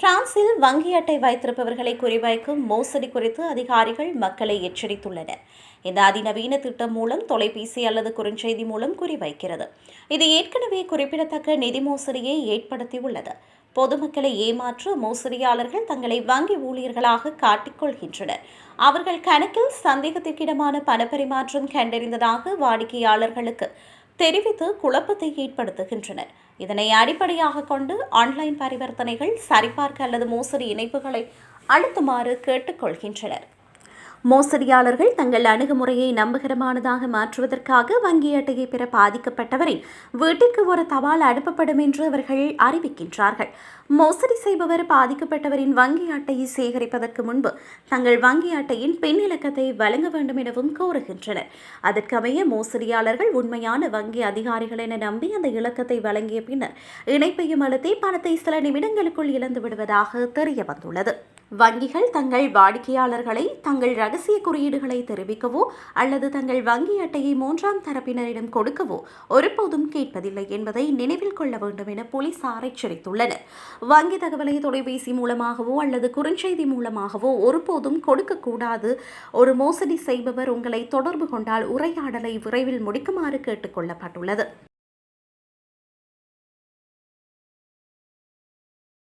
பிரான்சில் வங்கி அட்டை வைத்திருப்பவர்களை குறிவைக்கும் மோசடி குறித்து அதிகாரிகள் மக்களை எச்சரித்துள்ளனர். இந்த அதிநவீன திட்டம் மூலம் தொலைபேசி அல்லது குறுஞ்செய்தி மூலம் குறிவைக்கிறது. இது ஏற்கனவே குறிப்பிடத்தக்க நிதி மோசடியை ஏற்படுத்தியுள்ளது. பொதுமக்களை ஏமாற்ற மோசடியாளர்கள் தங்களை வங்கி ஊழியர்களாக காட்டிக்கொள்கின்றனர். அவர்கள் கணக்கில் சந்தேகத்திற்கிடமான பணப்பரிமாற்றம் கண்டறிந்ததாக வாடிக்கையாளர்களுக்கு தெரிவித்து குழப்பத்தை ஏற்படுத்துகின்றனர். இதனை அடிப்படையாக கொண்டு ஆன்லைன் பரிவர்த்தனைகள் சரிபார்க்க அல்லது மோசடி இணைப்புகளை அழுத்துமாறு கேட்டுக்கொள்கின்றனர். மோசடியாளர்கள் தங்கள் அணுகுமுறையை நம்பகரமானதாக மாற்றுவதற்காக வங்கி அட்டையை பெற பாதிக்கப்பட்டவரின் வீட்டிற்கு ஒரு தபால் அனுப்பப்படும் என்று அவர்கள் அறிவிக்கின்றார்கள். மோசடி செய்பவர் பாதிக்கப்பட்டவரின் வங்கி அட்டையை சேகரிப்பதற்கு முன்பு தங்கள் வங்கி அட்டையின் பின் இலக்கத்தை வழங்க வேண்டும் எனவும் கோருகின்றனர். அதற்கமைய மோசடியாளர்கள் உண்மையான வங்கி அதிகாரிகள் என நம்பி அந்த இலக்கத்தை வழங்கிய பின்னர் இணைப்பையும் அழுத்தி பணத்தை சில நிமிடங்களுக்குள் இழந்து விடுவதாக தெரிய வந்துள்ளது வங்கிகள் தங்கள் வாடிக்கையாளர்களை தங்கள் ரகசிய குறியீடுகளை தெரிவிக்கவோ அல்லது தங்கள் வங்கி அட்டையை மூன்றாம் தரப்பினரிடம் கொடுக்கவோ ஒருபோதும் கேட்பதில்லை என்பதை நினைவில் கொள்ள வேண்டும் என போலீசார் எச்சரித்துள்ளனர். வங்கி தகவலை தொலைபேசி மூலமாகவோ அல்லது குறுஞ்செய்தி மூலமாகவோ ஒருபோதும் கொடுக்கக்கூடாது ஒரு மோசடி செய்பவர் உங்களை தொடர்பு கொண்டால் உரையாடலை விரைவில் முடிக்குமாறு கேட்டுக்கொள்ளப்பட்டுள்ளது